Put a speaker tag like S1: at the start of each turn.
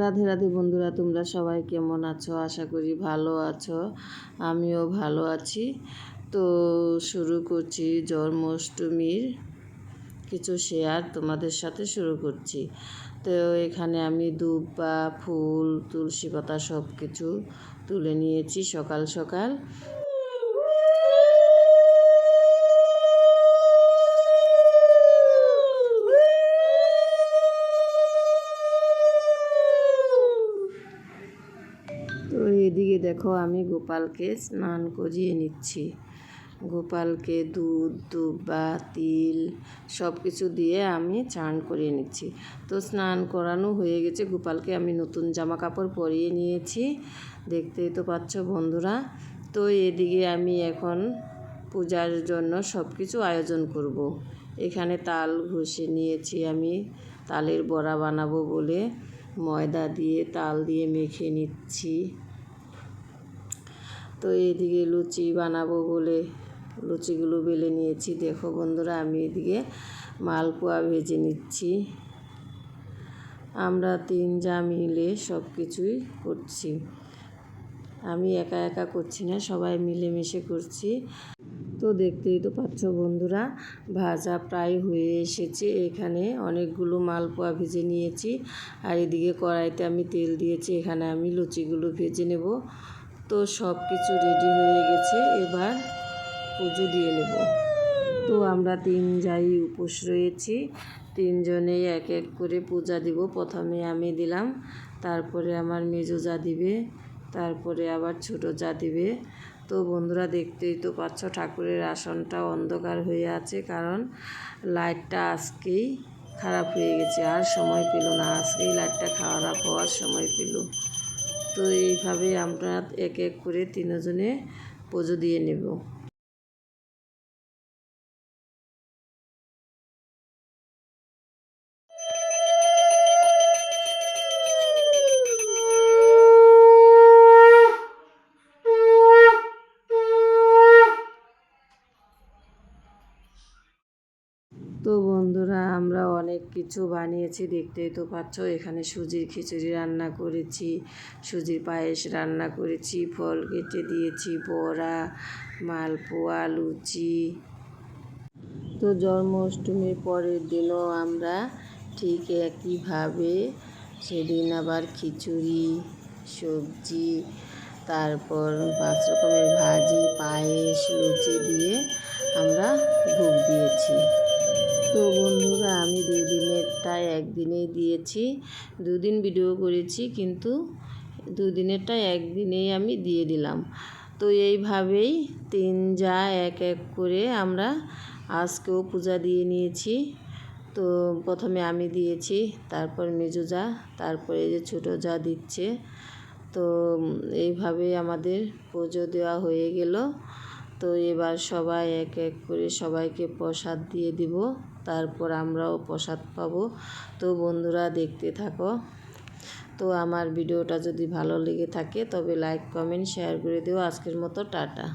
S1: রাধে রাধে বন্ধুরা, তোমরা সবাই কেমন আছো? আশা করি ভালো আছো। আমিও ভালো আছি। তো শুরু করছি জন্মাষ্টমীর কিছু শেয়ার তোমাদের সাথে শুরু করছি। তো এখানে আমি দুব্বা, ফুল, তুলসী পাতা সব কিছু তুলে নিয়েছি সকাল সকাল। দেখো, আমি গোপালকে স্নান করিয়ে নিচ্ছি। গোপালকে দুধ, দুব্বা, তিল সব কিছু দিয়ে আমি চান করিয়ে নিচ্ছি। তো স্নান করানো হয়ে গেছে। গোপালকে আমি নতুন জামা কাপড় পরিয়ে নিয়েছি। দেখতেই তো পাচ্ছ বন্ধুরা। তো এদিকে আমি এখন পূজার জন্য সব কিছু আয়োজন করব। এখানে তাল ঘষে নিয়েছি আমি। তালের বড়া বানাবো বলে ময়দা দিয়ে, তাল দিয়ে মেখে নিচ্ছি। তো এদিকে লুচি বানাবো বলে লুচিগুলো বেলে নিয়েছি। দেখো বন্ধুরা, আমি এদিকে মালপোয়া ভেজে নিচ্ছি। আমরা তিন যা মিলে সব কিছুই করছি। আমি একা একা করছি না, সবাই মিলেমিশে করছি। তো দেখতেই তো পাচ্ছ বন্ধুরা, ভাজা প্রায় হয়ে এসেছে। এখানে অনেকগুলো মালপোয়া ভেজে নিয়েছি। আর এদিকে কড়াইতে আমি তেল দিয়েছি, এখানে আমি লুচিগুলো ভেজে নেব। তো সব কিছু রেডি হয়ে গেছে, এবার পুজো দিয়ে নেব। তো আমরা তিন যাই উপোস রয়েছি, তিনজনেই এক এক করে পূজা দিব। প্রথমে আমি দিলাম, তারপরে আমার মেজো যা দিবে, তারপরে আবার ছোট যা দিবে। তো বন্ধুরা দেখতেই তো পাচ্ছ, ঠাকুরের আসনটা অন্ধকার হয়ে আছে, কারণ লাইটটা আজকেই খারাপ হয়ে গেছে, আর সময় পেল না। আজকেই লাইটটা খারাপ হওয়ার সময় পেল। তো এইভাবে আমরা এক এক করে তিনজনে পুজো দিয়ে নেব। তো বন্ধুরা, আমরা অনেক কিছু বানিয়েছি, দেখতেই তো পাচ্ছ। এখানে সুজির খিচুড়ি রান্না করেছি, সুজির পায়েস রান্না করেছি, ফল কেটে দিয়েছি, বড়া, মালপোয়া, লুচি। তো জন্মাষ্টমীর পরের দিনও আমরা ঠিক একইভাবে সেদিন আবার খিচুড়ি, সবজি, তারপর পাঁচ রকমের ভাজি, পায়েস, লুচি দিয়ে আমরা ভোগ দিয়েছি। তো বন্ধুরা, আমি দুই দিনেরটা একদিনেই দিয়েছি। দুদিন ভিডিও করেছি, কিন্তু দুদিনেরটা একদিনেই আমি দিয়ে দিলাম। তো এইভাবেই তিন যা এক এক করে আমরা আজকেও পূজা দিয়ে নিয়েছি। তো প্রথমে আমি দিয়েছি, তারপর মেজো যা, তারপরে যে ছোটো যা দিচ্ছে। তো এইভাবে আমাদের পুজো দেওয়া হয়ে গেল। তো এবার সবাই এক এক করে সবাইকে প্রসাদ দিয়ে দিব। তারপর আমরাও প্রসাদ পাবো। তো বন্ধুরা, দেখতে থাকো। তো আমার ভিডিওটা যদি ভালো লেগে থাকে, তবে লাইক কমেন্ট শেয়ার করে দিও। আজকের মতো টাটা।